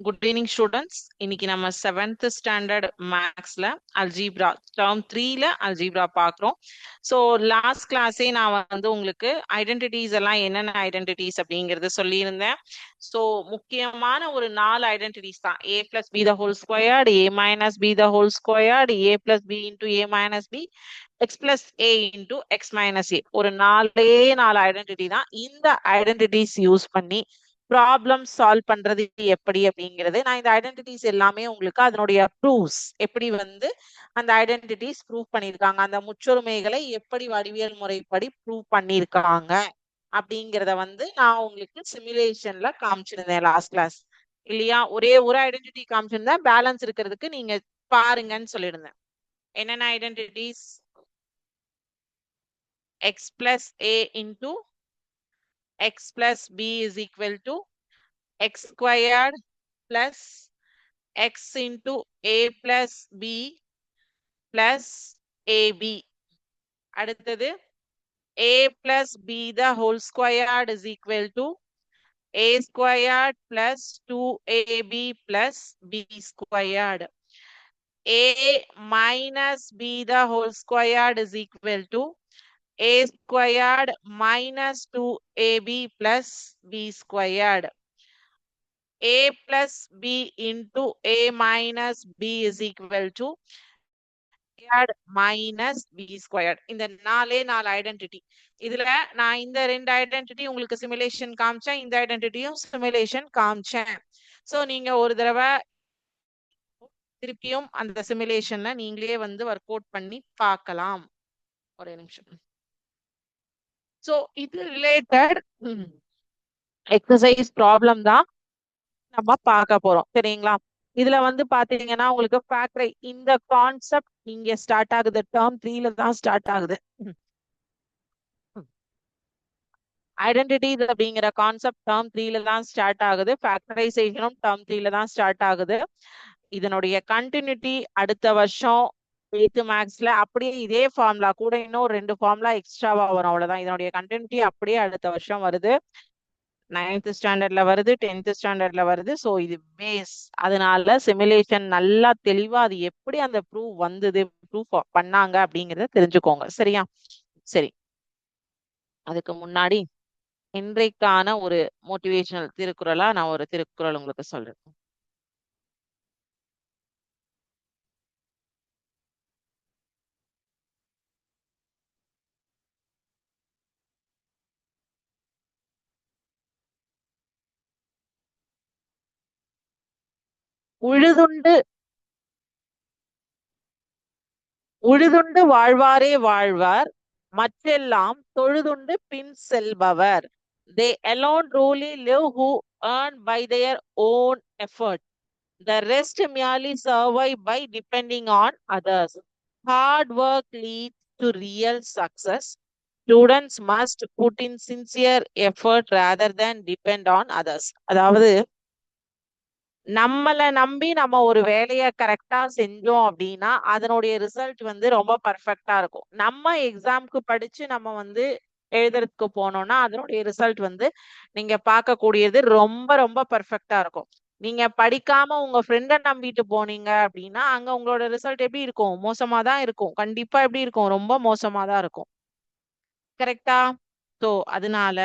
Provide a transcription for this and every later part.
Good evening students இன்னைக்கு நம்ம seventh standard மேக்ஸ்ல அல்ஜீப்ரா டேர்ம் த்ரீல அல்ஜீப்ரா பாக்குறோம் ஸோ லாஸ்ட் கிளாஸே நான் வந்து உங்களுக்கு ஐடென்டிட்டிஸ் எல்லாம் என்னென்ன ஐடென்டிட்டிஸ் அப்படிங்கறத சொல்லியிருந்தேன். ஸோ முக்கியமான ஒரு நாலு ஐடென்டிட்டிஸ் தான். A plus B the whole squared A minus B the whole squared A plus B into A minus B X plus A into X minus A ஒரு நாலே நாலு ஐடென்டிட்டி தான். இந்த ஐடென்டிட்டிஸ் யூஸ் பண்ணி ப்ராப்ளம் சால்வ் பண்றது எப்படி அப்படிங்கிறது. நான் இந்த ஐடென்டிட்டிஸ் எல்லாமே உங்களுக்கு அதனுடைய ப்ரூஃப்ஸ் எப்படி வந்து அந்த ஐடென்டிட்டிஸ் ப்ரூவ் பண்ணியிருக்காங்க. அந்த முற்றொருமைகளை எப்படி வடிவியல் முறைப்படி ப்ரூவ் பண்ணியிருக்காங்க அப்படிங்கிறத வந்து நான் உங்களுக்கு சிமுலேஷன்ல காமிச்சிருந்தேன் லாஸ்ட் கிளாஸ் இல்லையா? ஒரே ஒரு ஐடென்டிட்டி காமிச்சிருந்தேன். பேலன்ஸ் இருக்கிறதுக்கு நீங்க பாருங்கன்னு சொல்லியிருந்தேன். என்னென்ன identities X plus A into x plus b is equal to x squared plus x into a plus b plus ab அடுத்தது a plus b the whole squared is equal to a squared plus 2ab plus b squared a minus b the whole squared is equal to a squared minus 2ab plus b squared. a plus b into a minus b is equal to squared minus b squared. இந்த நாலே நாலு identity இதுல நான் இந்த ரெண்டு identity உங்களுக்கு simulation காமிச்சேன். இந்த ஐடென்டிட்டியும் சிமுலேஷன் காமிச்சேன். சோ நீங்க ஒரு தடவை திருப்பியும் அந்த சிமுலேஷன்ல நீங்களே வந்து ஒர்க் அவுட் பண்ணி பார்க்கலாம். ஒரே நிமிஷம். ஸோ இது ரிலேட்டட் எக்ஸசைஸ் ப்ராப்ளம் தான் நம்ம பார்க்க போறோம். சரிங்களா? இதுல வந்து பாத்தீங்கன்னா உங்களுக்கு ஃபேக்டரை இந்த கான்செப்ட் இங்க ஸ்டார்ட் ஆகுது. டேர்ம் த்ரீல தான் ஸ்டார்ட் ஆகுது. ஐடென்டிட்டிஸ் அப்படிங்கிற கான்செப்ட் டேர்ம் த்ரீல தான் ஸ்டார்ட் ஆகுது. ஃபேக்டரைசேஷனும் டேர்ம் த்ரீல தான் ஸ்டார்ட் ஆகுது. இதனுடைய கண்டினியூட்டி அடுத்த வருஷம் எயித்து மேக்ஸ்ல அப்படியே இதே ஃபார்முலா கூட இன்னும் ரெண்டு ஃபார்முலா எக்ஸ்ட்ராவா வரும். அவ்வளவுதான். இதனுடைய கண்டினியூட்டி அப்படியே அடுத்த வருஷம் வருது. நைன்த் ஸ்டாண்டர்ட்ல வருது டென்த் ஸ்டாண்டர்ட்ல வருது. ஸோ இது பேஸ் அதனால சிமுலேஷன் நல்லா தெளிவா அது எப்படி அந்த ப்ரூவ் வந்தது ப்ரூஃப் பண்ணாங்க அப்படிங்கறத தெரிஞ்சுக்கோங்க. சரியா? சரி. அதுக்கு முன்னாடி இன்றைக்கான ஒரு மோட்டிவேஷனல் திருக்குறளா நான் ஒரு திருக்குறள் உங்களுக்கு சொல்றேன். உழுதுண்டு உழுதுண்டு வாழ்வாரே வாழ்வார் மற்றெல்லாம் தொழுதுண்டு பின் செல்பவர் தே alone truly live who earn by their own effort the rest merely survive by depending on others hard work leads to real success students must put in sincere effort rather than depend on others அதாவது நம்மளை நம்பி நம்ம ஒரு வேலையை கரெக்டா செஞ்சோம் அப்படின்னா அதனுடைய ரிசல்ட் வந்து ரொம்ப பர்ஃபெக்டா இருக்கும். நம்ம எக்ஸாம்க்கு படிச்சு நம்ம வந்து எழுதுறதுக்கு போனோம்னா அதனுடைய ரிசல்ட் வந்து நீங்க பார்க்கக்கூடியது ரொம்ப ரொம்ப பர்ஃபெக்டா இருக்கும். நீங்க படிக்காம உங்க ஃப்ரெண்டை நம்பிட்டு போனீங்க அப்படின்னா அங்க உங்களோட ரிசல்ட் எப்படி இருக்கும்? மோசமா தான் இருக்கும். கண்டிப்பா எப்படி இருக்கும்? ரொம்ப மோசமா தான் இருக்கும். கரெக்டா ஸோ அதனால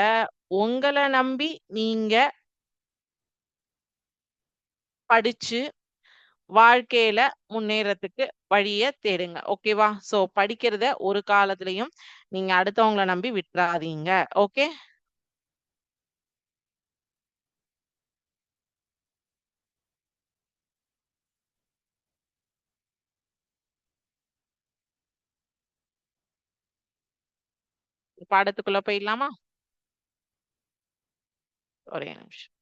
உங்களை நம்பி நீங்க படிச்சு வாழ்க்கையில முன்னேறதுக்கு வழிய தேடுங்க. ஓகேவா சோ படிக்கிறத ஒரு காலத்திலையும் நீங்க அடுத்தவங்கள நம்பி விட்டுறாதீங்க. ஓகே பாடத்துக்குள்ள போயிடலாமா? ஒரே நிமிஷம்.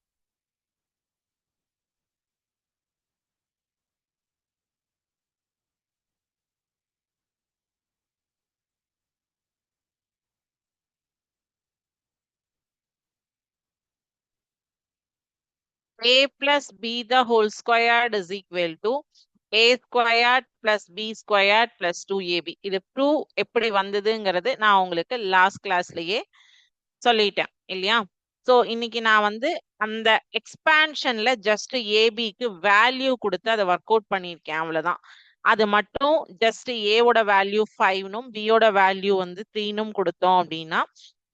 A plus b the whole squared is equal to a squared plus b squared plus 2ab இது proof எப்படி வந்ததுங்கிறது நான் உங்களுக்கு லாஸ்ட் கிளாஸ்லயே சொல்லிட்டேன் இல்லையா? ஸோ இன்னைக்கு நான் வந்து அந்த எக்ஸ்பான்ஷன்ல ஜஸ்ட் ஏபிக்கு வேல்யூ கொடுத்து அதை ஒர்க் அவுட் பண்ணியிருக்கேன் அவ்வளோதான் அது மட்டும் ஜஸ்ட் ஏவோட வேல்யூ ஃபைவ்னும் பியோட வேல்யூ வந்து த்ரீனும் கொடுத்தோம் அப்படின்னா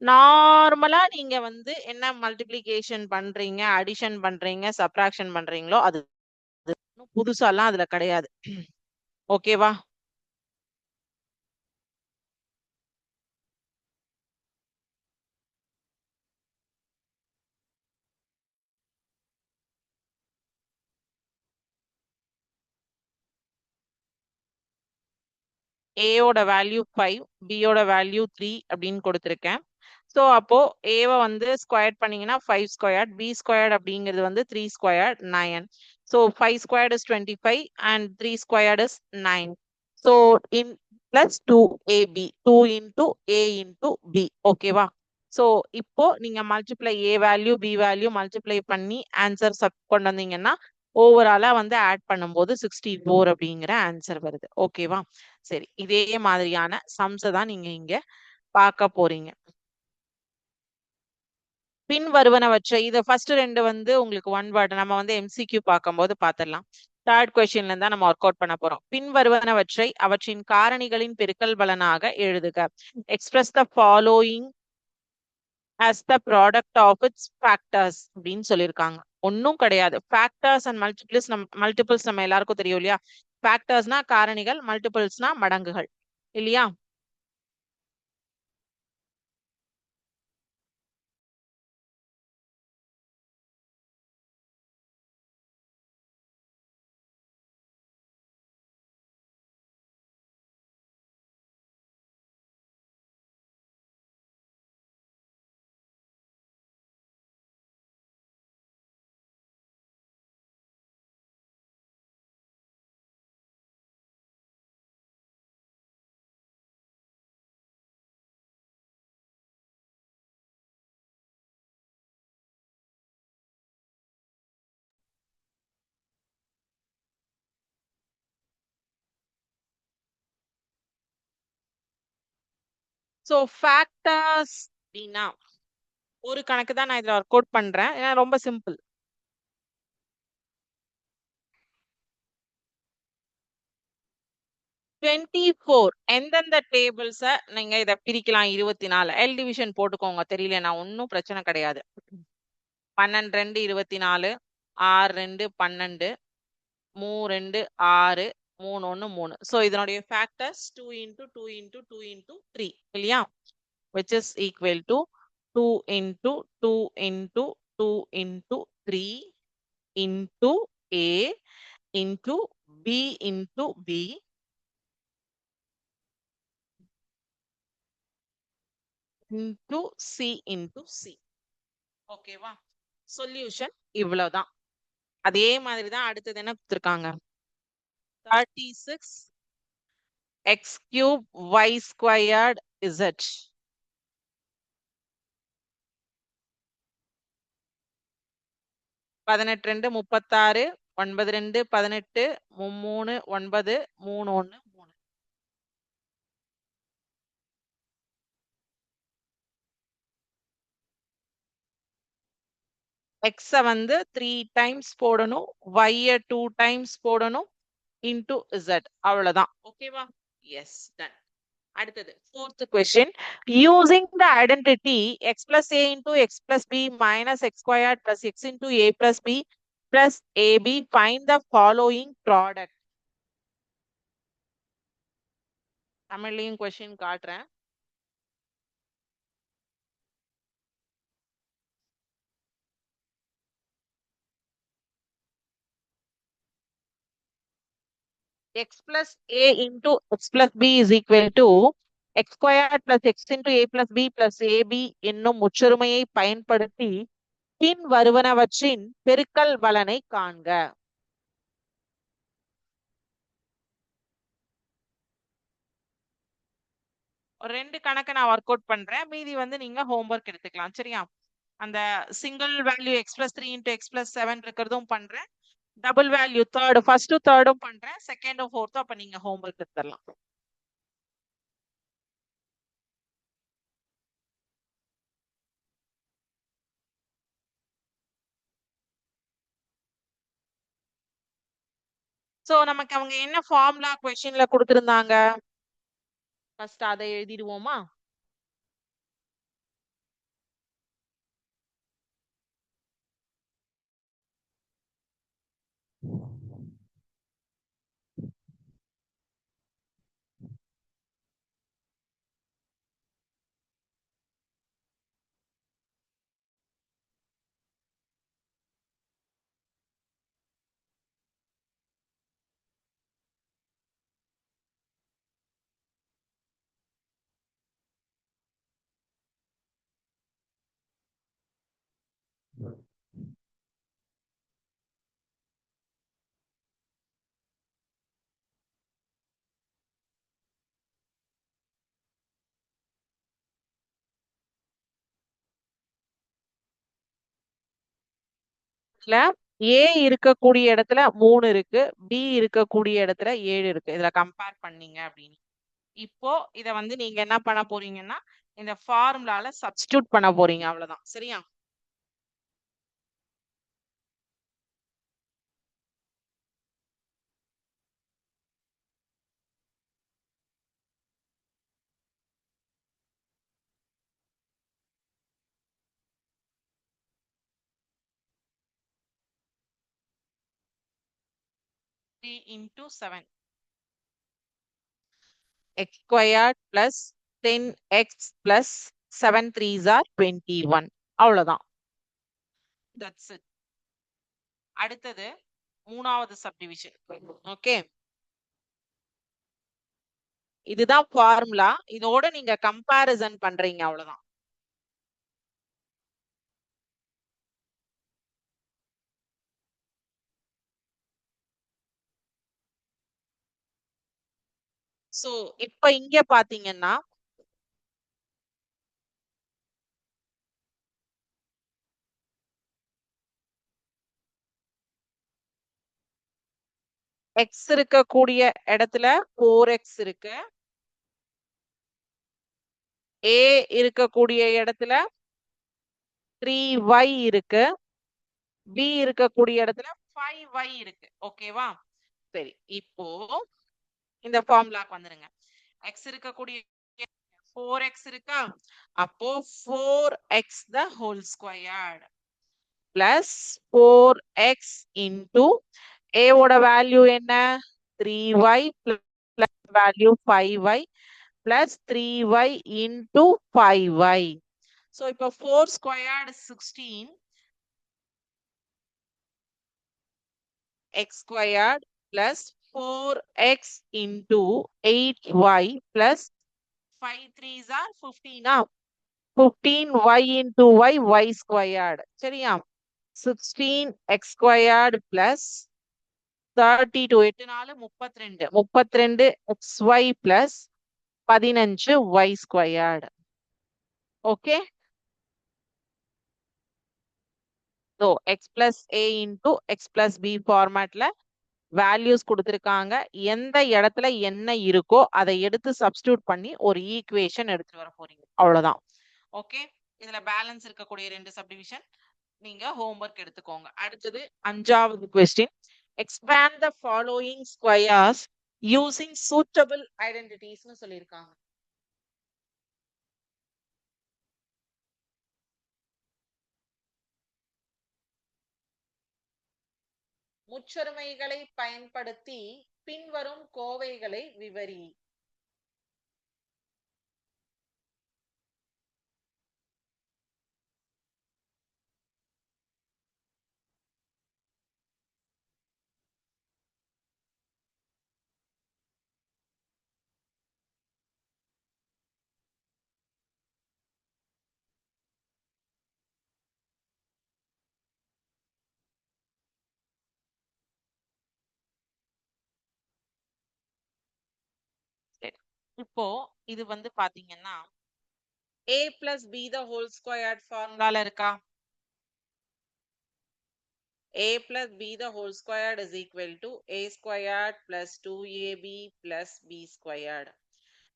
நார்மலா நீங்க வந்து என்ன மல்டிப்ளிகேஷன் பண்றீங்க அடிஷன் பண்றீங்க சப்ராக்ஷன் பண்றீங்களோ அது புதுசாலாம் அதுல கிடையாது. ஓகேவா ஏயோட வேல்யூ ஃபைவ் பியோட வேல்யூ த்ரீ அப்படின்னு கொடுத்துருக்கேன். ஸோ அப்போ ஏவை வந்து ஸ்கொயர் பண்ணீங்கன்னா ஃபைவ் ஸ்கொயர்ட் பி ஸ்கொயர்ட் அப்படிங்கிறது வந்து three squared nine so five squared is twenty five and three squared is nine so in plus two AB two into A into B ஓகேவா so இப்போ நீங்க multiply A value B value multiply பண்ணி answer சப் கொண்டு வந்தீங்கன்னா ஓவராலா வந்து add பண்ணும்போது சிக்ஸ்டி ஃபோர் அப்படிங்கிற ஆன்சர் வருது. ஓகேவா சரி இதே மாதிரியான சம்ஸை தான் நீங்க இங்க பார்க்க போறீங்க. பின் வருவனவற்றை இது ஃபர்ஸ்ட் ரெண்டு வந்து உங்களுக்கு ஒன் வேர்டு நம்ம வந்து எம்சிக்யூ பார்க்கும்போது பார்த்துடலாம் தேர்ட் கொஸ்டின்ல இருந்தா நம்ம ஒர்க் அவுட் பண்ண போறோம். பின் வருவனவற்றை அவற்றின் காரணிகளின் பெருக்கல் பலனாக எழுதுக. Express the following as the product of its factors அப்படின்னு சொல்லியிருக்காங்க. ஒன்றும் கிடையாது. ஃபேக்டர்ஸ் அண்ட் மல்டிபிள்ஸ் நம் மல்டிபிள்ஸ் நம்ம எல்லாருக்கும் தெரியும் இல்லையா? ஃபேக்டர்ஸ்னா காரணிகள் மல்டிபிள்ஸ்னா மடங்குகள். இல்லையா? ஸோ ஃபேக்டர்ஸ் அப்படின்னா ஒரு கணக்கு தான் நான் இதுல ஒர்க் அவுட் பண்றேன். ஏன்னா ரொம்ப சிம்பிள் டுவெண்ட்டி ஃபோர் எந்தெந்த டேபிள்ஸை நீங்க இதை பிரிக்கலாம்? இருபத்தி நாலு. எல் டிவிஷன் போட்டுக்கோங்க. தெரியல நான் ஒன்றும் பிரச்சனை கிடையாது. பன்னெண்டு ரெண்டு இருபத்தி நாலு. ஆறு ரெண்டு பன்னெண்டு. மூ ரெண்டு ஆறு. மூணு ஒன்று மூணு. ஸோ இதனுடைய factors two into two into two into three இல்லையா? Which is equal to two into two into two into three into A into B into B into C into C ஓகேவா சொல்யூஷன் இவ்வளவுதான். அதே மாதிரி தான் அடுத்தது என்ன கொடுத்துருக்காங்க? Thirty six cube y squared squared Z பதினெட்டு ரெண்டு முப்பத்தாறு ஒன்பது ரெண்டு பதினெட்டு மூணு ஒன்பது மூணு ஒன்று மூணு. எக்ஸை வந்து த்ரீ டைம்ஸ் போடணும் ஒய்யை டூ டைம்ஸ் போடணும் இன்டூ இசட் அவ்வளவுதான். ஓகேவா எஸ் டன் அடுத்தது fourth question using the identity X plus A into X plus B minus X square plus X into A plus B plus AB find the following product தமிழ்லையும் question காட்டுறேன். X plus a into x plus b is equal to x squared plus x into a plus b plus ab என்னும் முற்றொருமையை பயன்படுத்தி பின் வருவனவற்றின் பெருக்கல் பலனை காண்க. ஒரு ரெண்டு கணக்கு நான் ஒர்க் அவுட் பண்றேன். மீதி வந்து நீங்க ஹோம்ஒர்க் எடுத்துக்கலாம். சரியா? அந்த single value X plus three into X plus seven இருக்கிறதும் பண்றேன். டபுள் வேல்யூ தேர்டு ஃபர்ஸ்ட் தேர்டும் பண்றேன் செகண்டும் ஃபோர்த்தும் அப்ப நீங்க ஹோம்ஒர்க் எடுத்துடலாம். ஸோ நமக்கு அவங்க என்ன ஃபார்முலா கொஷின்ல கொடுத்துருந்தாங்க? ஃபர்ஸ்ட் அதை எழுதிடுவோமா? இடத்துல ஏ இருக்கக்கூடிய இடத்துல மூணு இருக்கு பி இருக்கக்கூடிய இடத்துல ஏழு இருக்கு. இதுல கம்பேர் பண்ணீங்க அப்படின்னு. இப்போ இத வந்து நீங்க என்ன பண்ண போறீங்கன்னா இந்த ஃபார்முலால சப்ஸ்டியூட் பண்ண போறீங்க அவ்வளவுதான். சரியா? Three into seven X square plus ten X plus seven threes are twenty one அவ்வளவுதான். தட்ஸ் இட் அடுத்தது மூணாவது சப்டிவிஷன் ஓகே இதுதான் ஃபார்முலா இதோட நீங்க கம்பேரிசன் பண்றீங்க அவ்வளவுதான். சோ இப்ப இங்க பாத்தீங்கன்னா எக்ஸ் இருக்கக்கூடிய இடத்துல ஃபோர் எக்ஸ் இருக்கு. ஏ இருக்கக்கூடிய இடத்துல த்ரீ ஒய் இருக்கு. பி இருக்கக்கூடிய இடத்துல ஃபைவ் ஒய் இருக்கு. ஓகேவா சரி இப்போ இந்த ஃபார்முலாக்கு வந்துருங்க. எக்ஸ் இருக்கக்கூடிய ஃபோர் எக்ஸ் இருக்கா? அப்போ four X the whole squared plus four X into ஏவோட வேல்யூ என்ன? Three Y plus value five Y plus three Y into five Y so இப்போ four squared sixteen X squared plus four X into eight Y plus five threes are ஃபிஃப்டீனா fifteen Y into Y Y squared சரியா sixteen X squared plus thirty two எட்டு நாலு முப்பத்தி ரெண்டு முப்பத்தி ரெண்டு X Y plus பதினஞ்சு Y squared okay so X plus A into X plus B ஃபார்மேட்ல values கொடுத்துருக்காங்க. எந்த இடத்துல என்ன இருக்கோ அதை எடுத்து சப்ஸ்டியூட் பண்ணி ஒரு ஈக்குவேஷன் எடுத்துட்டு வர போறீங்க. அவ்வளவுதான். ஓகே இதுல பேலன்ஸ் இருக்கக்கூடிய ரெண்டு சப்டிவிஷன் நீங்க ஹோம்ஒர்க் எடுத்துக்கோங்க. அடுத்தது அஞ்சாவது question expand the following squares using suitable ஐடென்டிட்டிஸ்னு சொல்லியிருக்காங்க. முச்சொருமைகளை பயன்படுத்தி பின்வரும் கோவைகளை விவரி. இப்போ இது வந்து பாத்தீங்கன்னா a plus B the whole squared ஃபார்முலால இருக்கா a plus b the whole squared is equal to a squared plus 2ab plus b squared.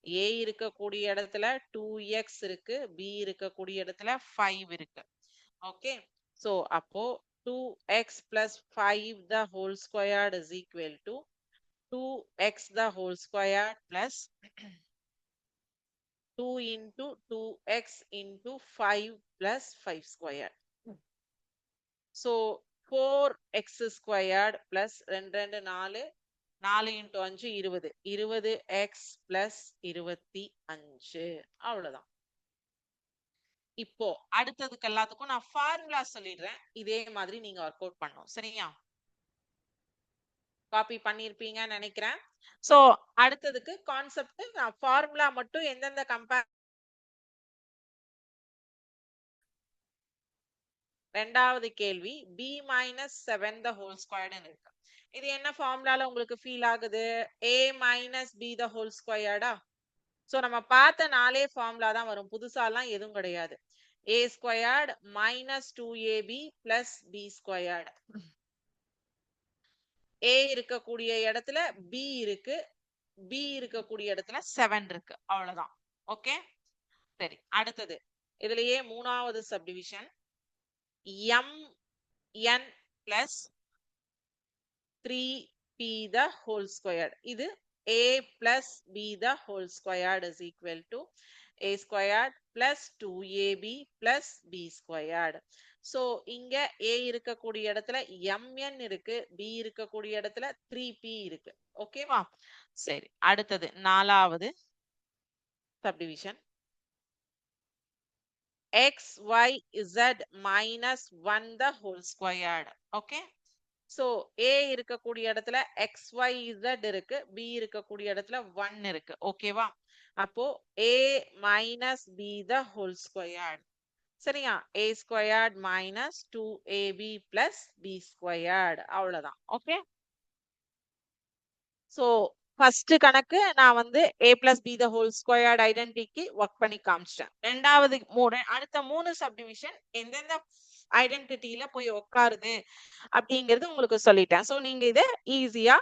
a இருக்கக்கூடிய இடத்துல 2x இருக்கு b இருக்கக்கூடிய இடத்துல 5 இருக்கு ஓகே so அப்போ 2x plus 5 the whole squared is equal to 2x the whole square plus 2 into 2x into 5 plus 5 squared. So 4x squared plus 2 2 4 4 into 5 20 20x plus 25 அவ்வளவுதான் இப்போ அடுத்ததுக்கு எல்லாத்துக்கும் நான் ஃபார்முலா சொல்லிடுறேன் இதே மாதிரி நீங்க ஒர்க் அவுட் பண்ணணும் சரியா காப்பி பண்ணிருப்பீங்கன்னு நினைக்கிறேன். சோ அடுத்ததுக்கு கான்செப்ட் நான் ஃபார்முலா மட்டும் எந்தெந்த கம்பேர் ரெண்டாவது கேள்வி B minus seven the whole ஸ்கொயர்டுன்னு இருக்கு. இது என்ன ஃபார்முலால உங்களுக்கு ஃபீல் ஆகுது? A minus B the whole ஸ்கொயர்டா so நம்ம பார்த்த நாலே ஃபார்முலா தான் வரும். புதுசாலாம் எதுவும் கிடையாது. A squared minus two AB plus B squared A இருக்கக்கூடிய இடத்துல பி இருக்கு. பி இருக்கக்கூடிய இடத்துல செவன் இருக்கு. அவ்வளவுதான். ஓகே சரி அடுத்தது. இதுலயே மூணாவது subdivision M N plus three B the whole squared இது A plus B the whole the whole squared is equal to a squared plus 2ab plus b squared. So இங்க ஏ இருக்கக்கூடிய இடத்துல எம்என் இருக்கு B இருக்கக்கூடிய இடத்துல three B இருக்கு. ஓகேவா சரி அடுத்தது நாலாவது subdivision x y z minus 1 the whole squared. Okay? So A இருக்கக்கூடிய இடத்துல எக்ஸ் ஒய் இசட் இருக்கு பி இருக்கக்கூடிய இடத்துல ஒன் இருக்கு. ஓகேவா அப்போ A minus B the whole squared சரியா? A squared minus two AB plus B squared அவ்வளவுதான். ஓகே சோ ஃபர்ஸ்ட் கணக்கு நான் வந்து A plus B the whole squared ஐடென்டிட்டிக்கு work பண்ணி காமிச்சிட்டேன். ரெண்டாவது மூணு அடுத்த மூணு சப்டிவிஷன் எந்தெந்த ஐடென்டிட்டியில போய் உட்காருது அப்படிங்கிறது உங்களுக்கு சொல்லிட்டேன். ஸோ நீங்க இதை ஈஸியா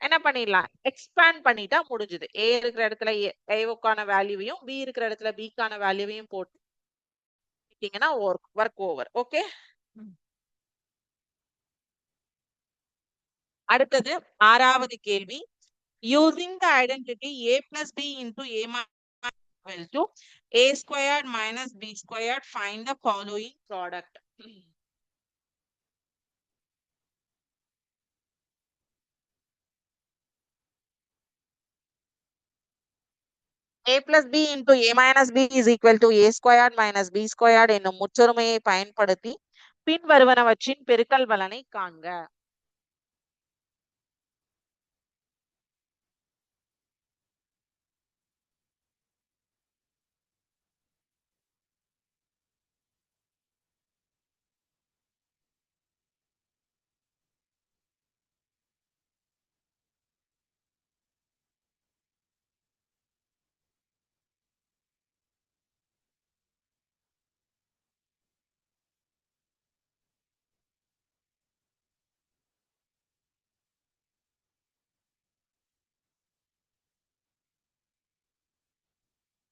என்ன பண்ணிடலாம்? எக்ஸ்பேண்ட் பண்ணிட்டா முடிஞ்சுது. ஏ இருக்கிற இடத்துல ஏவுக்கான வேல்யூவையும் பி இருக்கிற இடத்துல பிக்கான வேல்யூவையும் போட்டு ஒர்க் ஒர்க் ஓவர் ஓகே அடுத்தது ஆறாவது கேள்வி using the identity A plus B into A equal to a squared minus b squared find the following product A plus B into A minus B is equal to A squared minus B squared என்னும் முற்றொருமையை பயன்படுத்தி பின்வருவனவற்றின் பெருக்கல் பலனை காண்க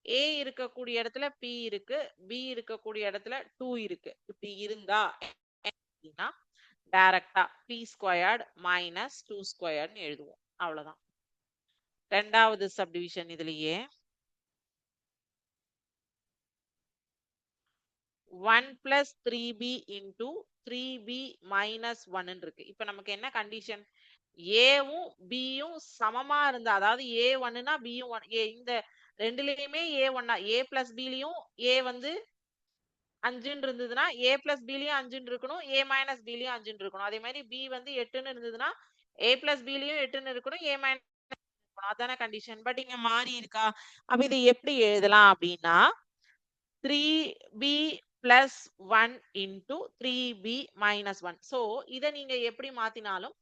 ஏ இருக்கக்கூடிய இடத்துல B இருக்கு B இருக்கக்கூடிய இடத்துல டூ இருக்கு. இப்படி இருந்தா அப்படின்னா டைரக்டா பி ஸ்கொயர்ட் மைனஸ் டூ ஸ்கொயர்னு எழுதுவோம். அவ்வளவுதான். ரெண்டாவது சப்டிவிஷன் இதுலயே one plus three B into three B minus ஒன்னு இருக்கு. இப்ப நமக்கு என்ன கண்டிஷன் ஏவும் பியும் சமமா இருந்தா அதாவது ஏ ஒன்னுனா பியும் ஒன் ஏ இந்த ரெண்டுலயுமே ஏ ஒன்னா ஏ பிளஸ் பிலையும் ஏ வந்து அஞ்சுன்னு இருந்ததுன்னா ஏ பிளஸ் பிலையும் அஞ்சுன்னு இருக்கணும் ஏ மைனஸ் பிலையும் அஞ்சுன்னு இருக்கணும். அதே மாதிரி பி வந்து எட்டுன்னு இருந்ததுன்னா ஏ பிளஸ் பிலையும் எட்டுன்னு இருக்கணும் ஏ மைனஸ் இருக்கணும். அதான கண்டிஷன் பட் இங்க மாறி இருக்கா? அப்ப இது எப்படி எழுதலாம் அப்படின்னா three B plus one into three B minus one so இதை நீங்க எப்படி மாத்தினாலும்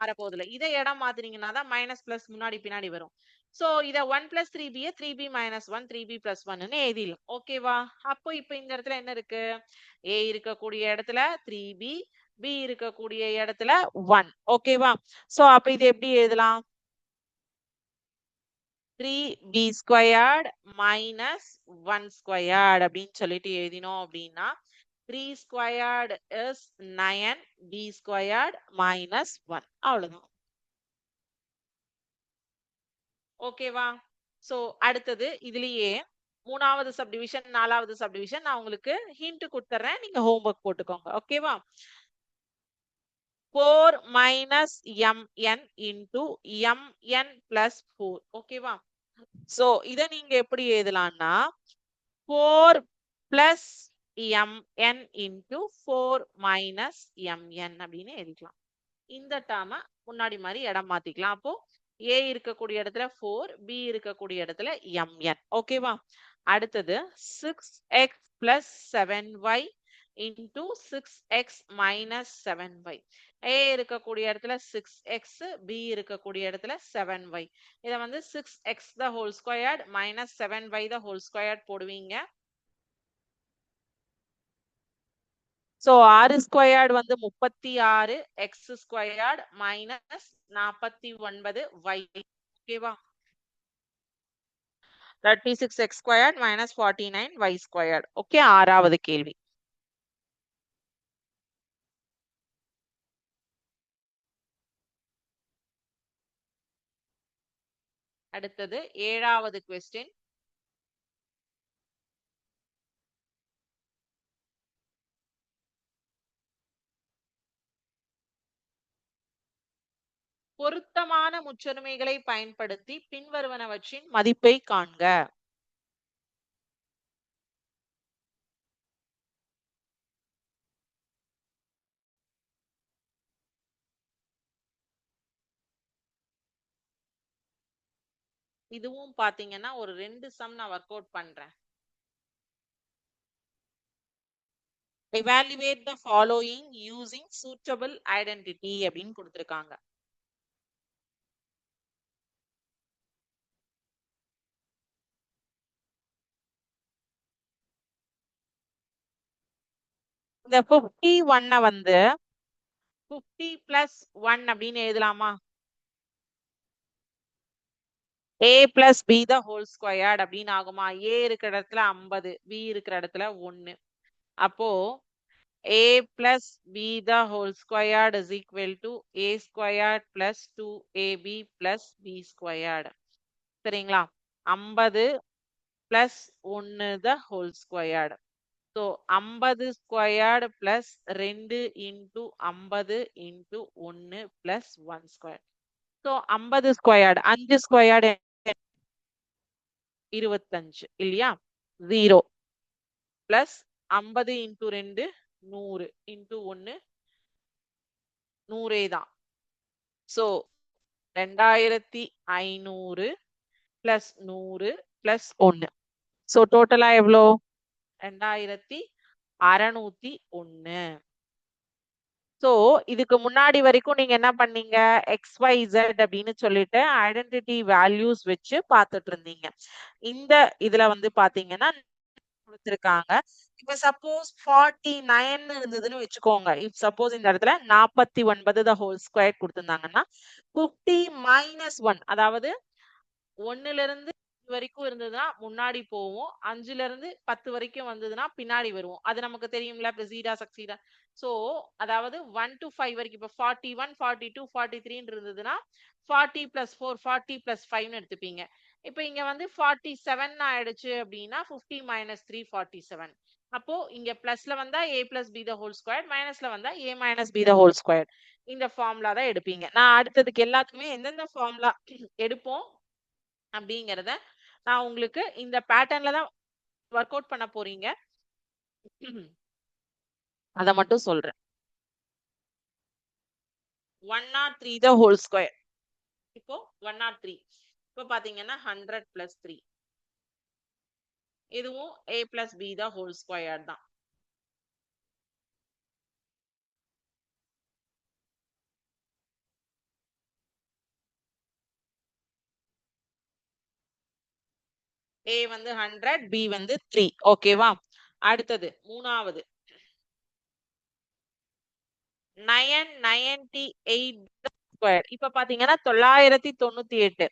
மாறப்போதில்லை இதை இடம் மாத்தினீங்கன்னா தான் மைனஸ் பிளஸ் முன்னாடி பின்னாடி வரும். சோ இத one plus three B three B minus one three B plus ஒன்னு எழுதிடலாம். ஓகேவா அப்போ இப்ப இந்த இடத்துல என்ன இருக்கு? ஏ இருக்கக்கூடிய இடத்துல த்ரீ பி பி இருக்கக்கூடிய இடத்துல ஒன் ஓகேவா சோ அப்ப இது எப்படி எழுதலாம்? Three B squared minus one squared அப்படின்னு சொல்லிட்டு எழுதினோம் அப்படின்னா three squared is nine B squared minus one அவ்வளவுதான். ஓகேவா சோ அடுத்தது இதுலயே மூணாவது சப்டிவிஷன் நாலாவது சப்டிவிஷன் நான் உங்களுக்கு ஹிண்ட் கொடுத்துறேன் நீங்க ஹோம்ஒர்க் போட்டுக்கோங்க. ஓகேவா four minus MN into MN plus four ஓகேவா சோ இத நீங்க எப்படி எழுதலாம்னா four plus MN into four minus MN அப்படின்னு எழுதிக்கலாம். இந்த டேர்ம முன்னாடி மாதிரி இடம் மாத்திக்கலாம். அப்போ ஏ இருக்கக்கூடிய இடத்துல ஃபோர் பி இருக்கக்கூடிய இடத்துல எம்என் ஓகேவா அடுத்தது six X plus seven Y into six X minus seven Y A இருக்கக்கூடிய இடத்துல சிக்ஸ் எக்ஸ் பி இருக்கக்கூடிய இடத்துல செவன் ஒய் இதை வந்து six X the whole squared minus seven Y the whole squared போடுவீங்க. ஸோ ஆறு ஸ்கொயர்டு வந்து முப்பத்தி ஆறு எக்ஸ் ஸ்கொயர்டு மைனஸ் நாற்பத்தி ஒன்பது ஒய் ஓகேவா thirty six X squared minus forty nine Y squared okay ஆறாவது கேள்வி. அடுத்தது ஏழாவது கொஸ்டின் பொருத்தமான முற்றொருமைகளை பயன்படுத்தி பின்வருவனவற்றின் மதிப்பை காண்க. இதுவும் பாத்தீங்கன்னா ஒரு ரெண்டு சம் நான் ஒர்க் அவுட் பண்றேன். Evaluate the following using suitable identity அப்படின்னு கொடுத்துருக்காங்க. இந்த பிப்டி ஒன்ன வந்து பிப்டி பிளஸ் ஒன் அப்படின்னு எழுதலாமா? A plus B the whole squared அப்படின்னு ஆகுமா? ஏ இருக்கிற இடத்துல ஐம்பது பி இருக்கிற இடத்துல ஒன்னு அப்போ A plus B the whole squared is equal to A squared plus two AB plus B squared சரிங்களா? ஐம்பது பிளஸ் ஒன்னு த ஹோல் ஸ்கொயர்டு ஸோ ஐம்பது ஸ்கொயர்டு பிளஸ் ரெண்டு இன்டூ ஐம்பது இன்டூ ஒன்னு பிளஸ் ஒன் ஸ்கொயர் ஸோ ஐம்பது ஸ்கொயர்டு அஞ்சு squared இருபத்தஞ்சு இல்லையா? ஜீரோ பிளஸ் ஐம்பது இன்டூ ரெண்டு நூறு. இன்டூ ஒன்னு நூறே தான். ஸோ ரெண்டாயிரத்தி ஐநூறு பிளஸ் நூறு பிளஸ் ஒன்னு. ஸோ டோட்டலா எவ்வளோ? ரெண்டாயிரத்தி அறநூத்தி ஒன்னு. சோ இதுக்கு முன்னாடி வரைக்கும் நீங்க என்ன பண்ணீங்க? எக்ஸ் ஒய் இசட் அப்படின்னு சொல்லிட்டு ஐடென்டிட்டி வேல்யூஸ் வச்சு பார்த்துட்டு இருந்தீங்க. இந்த இதுல வந்து பாத்தீங்கன்னா கொடுத்துருக்காங்க. இப்ப சப்போஸ் ஃபார்ட்டி நைன் இருந்ததுன்னு வச்சுக்கோங்க. இப் சப்போஸ் இந்த இடத்துல நாற்பத்தி ஒன்பது த ஹோல் ஸ்கொயர் கொடுத்துருந்தாங்கன்னா ஃபிஃப்டி மைனஸ் ஒன் அதாவது ஒன்னுல இருந்து வரைக்கும் இருந்ததுன்னா முன்னாடி போவோம். அஞ்சுல இருந்து பத்து வரைக்கும் வந்ததுன்னா பின்னாடி வருவோம். அது நமக்கு தெரியும்ல ப்ரெசீடா சக்சீடா சோ அதாவது ஒன் டு ஃபைவ் வரைக்கும் இப்போ forty one forty two forty த்ரீன்னு இருந்ததுன்னா forty plus four forty plus ஃபைவ்னு எடுத்துப்பீங்க. இப்போ இங்க வந்து ஃபார்ட்டி செவன் ஆயிடுச்சு அப்படின்னா fifty minus three forty seven அப்போ இங்க பிளஸ்ல வந்தா A plus B the whole square மைனஸ்ல வந்தா A minus B the whole square இந்த ஃபார்முலா தான் எடுப்பீங்க. நான் அடுத்ததுக்கு எல்லாத்துக்குமே எந்தெந்த ஃபார்முலா எடுப்போம்? அப்படிங்கிறத நான் உங்களுக்கு இந்த பேட்டர்ன்ல தான் ஒர்க் அவுட் பண்ண போறீங்க. அத மட்டும் சொல்றேன். One nought three the whole square இப்போ ஒன் நாட் த்ரீ இப்போ பாத்தீங்கன்னா ஹண்ட்ரட் பிளஸ் த்ரீ இதுவும் A plus B the whole square தான். ஏ வந்து ஹண்ட்ரட் பி வந்து த்ரீ ஓகேவா அடுத்தது மூணாவது. நயன் நயன்டி எயிட் ஸ்கொயர் இப்ப பாத்தீங்கன்னா தொள்ளாயிரத்தி தொண்ணூத்தி எட்டு.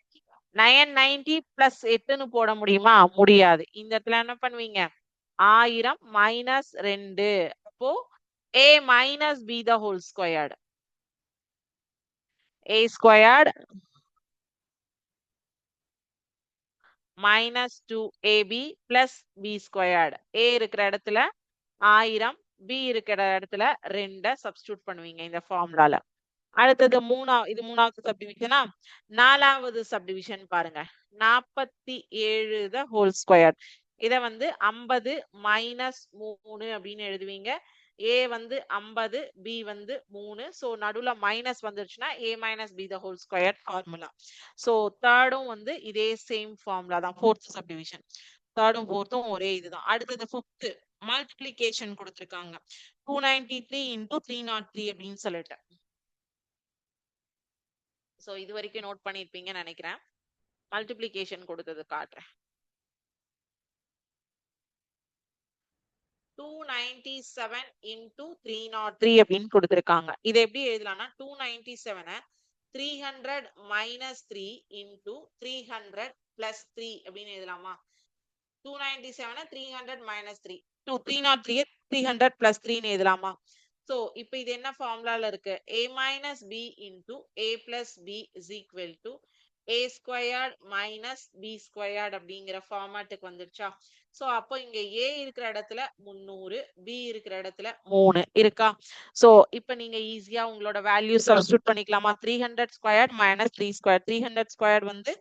நயன் நைன்டி பிளஸ் எட்டுன்னு போட முடியுமா? முடியாது. இந்த இடத்துல என்ன பண்ணுவீங்க? ஆயிரம் மைனஸ் ரெண்டு. அப்போ A minus B the whole squared A squared minus two AB plus B squared A இருக்கிற இடத்துல ஆயிரம் பி இருக்கிற இடத்துல ரெண்டை சப்ஸ்டியூட் பண்ணுவீங்க இந்த ஃபார்முலால அடுத்தது மூணா இது மூணாவது சப்டிவிஷனா நாலாவது சப்டிவிஷன் பாருங்க. நாற்பத்தி ஏழு த ஹோல் ஸ்கொயர் இத வந்து ஐம்பது மைனஸ் மூணு அப்படின்னு எழுதுவீங்க. ஏ வந்து ஐம்பது பி வந்து மூணு. ஸோ நடுவுல மைனஸ் வந்துருச்சுன்னா A minus B the whole square formula so தேர்டும் வந்து இதே சேம் ஃபார்முலா தான். ஃபோர்த் சப்டிவிஷன் தேர்டும் ஃபோர்த்தும் ஒரே இதுதான். அடுத்தது ஃபிஃப்த்து மல்டிப்ளிகேஷன் கொடுத்துருக்காங்க. Two ninety three into three naught three அப்படின்னு சொல்லிட்டு. ஸோ இது வரைக்கும் நோட் பண்ணியிருப்பீங்கன்னு நினைக்கிறேன். மல்டிப்ளிகேஷன் கொடுத்தது காட்டுறேன். Two ninety seven into three naught three அப்படின்னு கொடுத்துருக்காங்க. இதை எப்படி எழுதலாம்னா two ninety செவனை three hundred minus three into three hundred plus three அப்படின்னு எழுதலாமா? Two ninety செவனை three hundred minus three two three naught three three hundred plus த்ரீன்னு எழுதலாமா? So இப்போ இது என்ன ஃபார்முலாவில் இருக்கு? A minus B into A plus B is equal to A squared minus B squared அப்படிங்கிற ஃபார்மேட்டுக்கு வந்துருச்சா? ஸோ அப்போ இங்க ஏ இருக்கிற இடத்துல முந்நூறு பி இருக்கிற இடத்துல மூணு இருக்கா? ஸோ இப்போ நீங்க ஈஸியா உங்களோட வேல்யூ சப்ஸ்டியூட் பண்ணிக்கலாமா? Three hundred squared minus three square three hundred square வந்து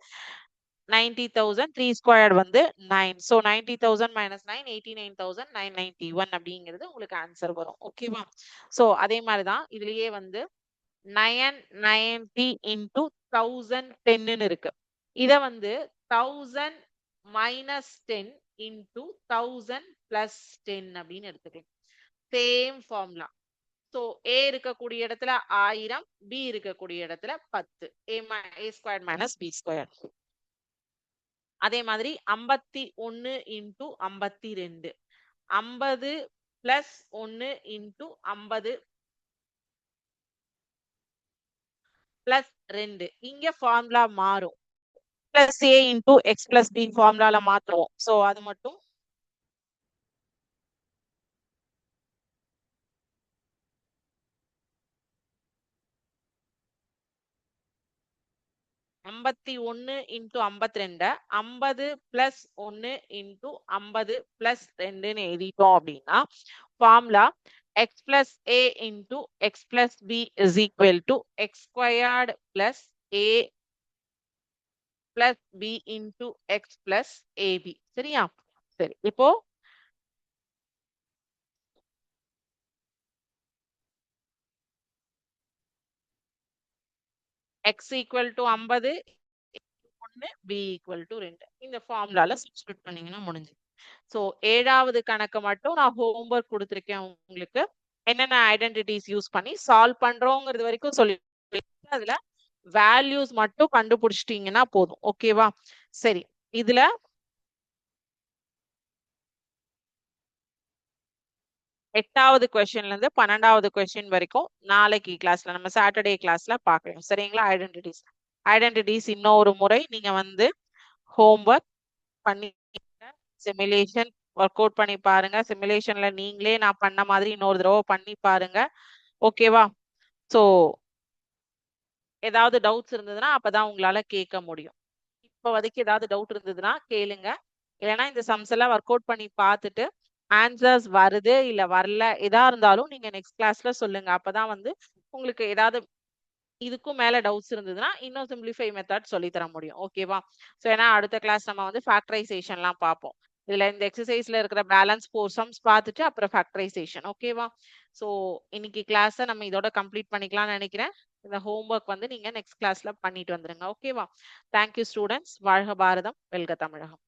நைன்டி தௌசண்ட் த்ரீ ஸ்கொயர் வந்து nine so ninety thousand minus nine eighty nine thousand nine ninety one அப்படிங்கிறது உங்களுக்கு ஆன்சர் வரும். ஓகேவா ஸோ அதே மாதிரி தான் இதுலயே வந்து நயன் நைன்டி இன்டூ தௌசண்ட் டென்னு இருக்கு. இத வந்து thousand minus ten into thousand plus ten அப்படின்னு எடுத்துக்கலாம். Same formula. ஸோ ஏ இருக்கக்கூடிய இடத்துல ஆயிரம் பி இருக்கக்கூடிய இடத்துல பத்து. A A square minus B square அதே மாதிரி ஐம்பத்தி ஒன்னு இன்டூ ஐம்பத்தி ரெண்டு. ஐம்பது பிளஸ் ஒன்னு இன்டூ ஐம்பது பிளஸ் ரெண்டு. இங்க ஃபார்முலா மாறும். Plus A into X plus B ஃபார்முலால மாத்துவோம். ஸோ அது மட்டும் ஐம்பத்தி ஒன்னு இன்டூ ஐம்பத்தி ரெண்டு. ஐம்பது பிளஸ் ஒன்னு இன்டூ ஐம்பது பிளஸ் ரெண்டுன்னு எழுதிட்டோம் அப்படின்னா formula X plus A into X plus B is equal to X squared plus A plus B into X plus AB சரியா சரி இப்போ எக்ஸ் ஈக்குவல் டு ஐம்பது ஒன்று பி ஈக்குவல் டு ரெண்டு இந்த ஃபார்முலால சப்ஸ்டியூட் பண்ணீங்கன்னா முடிஞ்சு ஸோ ஏழாவது கணக்கு மட்டும் நான் ஹோம்ஒர்க் கொடுத்துருக்கேன் உங்களுக்கு. என்னென்ன ஐடென்டிட்டிஸ் யூஸ் பண்ணி சால்வ் பண்றோங்கிறது வரைக்கும் சொல்லி அதுல வேல்யூஸ் மட்டும் கண்டுபிடிச்சிட்டீங்கன்னா போதும். ஓகேவா சரி. இதுல எட்டாவது கொஸ்டின்ல இருந்து பன்னெண்டாவது கொஸ்டின் வரைக்கும் நாளைக்கு கிளாஸ்ல நம்ம சாட்டர்டே கிளாஸ்ல பார்க்கலாம். சரிங்களா? ஐடென்டிட்டிஸ் ஐடென்டிட்டிஸ் இன்னொரு முறை நீங்க வந்து ஹோம்ஒர்க் பண்ணி சிமுலேஷன் ஒர்க் அவுட் பண்ணி பாருங்க. சிமுலேஷன்ல நீங்களே நான் பண்ண மாதிரி இன்னொரு தடவை பண்ணி பாருங்க. ஓகேவா ஸோ ஏதாவது டவுட்ஸ் இருந்ததுன்னா அப்பதான் உங்களால கேட்க முடியும். இப்போ வரைக்கும் ஏதாவது டவுட் இருந்ததுன்னா கேளுங்க. இல்லைன்னா இந்த சம்ஸ் எல்லாம் ஒர்க் அவுட் பண்ணி பார்த்துட்டு ஆன்சர்ஸ் வருது இல்ல வரல எதா இருந்தாலும் நீங்க நெக்ஸ்ட் கிளாஸ்ல சொல்லுங்க. அப்பதான் வந்து உங்களுக்கு ஏதாவது இதுக்கும் மேல டவுட்ஸ் இருந்ததுன்னா இன்னும் சிம்பிளிஃபை மெத்தட் சொல்லி தர முடியும். ஓகேவா ஸோ ஏன்னா அடுத்த கிளாஸ் நம்ம வந்து ஃபேக்டரைசேஷன்லாம் பார்ப்போம். இதுல இந்த எக்ஸசைஸ்ல இருக்கிற பேலன்ஸ் ஃபோர் சம்ஸ் பார்த்துட்டு அப்புறம் ஃபேக்டரைசேஷன் ஓகேவா ஸோ இன்னைக்கு கிளாஸை நம்ம இதோட கம்ப்ளீட் பண்ணிக்கலாம்னு நினைக்கிறேன். இந்த ஹோம்ஒர்க் வந்து நீங்க நெக்ஸ்ட் கிளாஸ்ல பண்ணிட்டு வந்துருங்க ஓகேவா தேங்க்யூ ஸ்டூடெண்ட்ஸ் வாழ்க பாரதம். வெல்க தமிழகம்.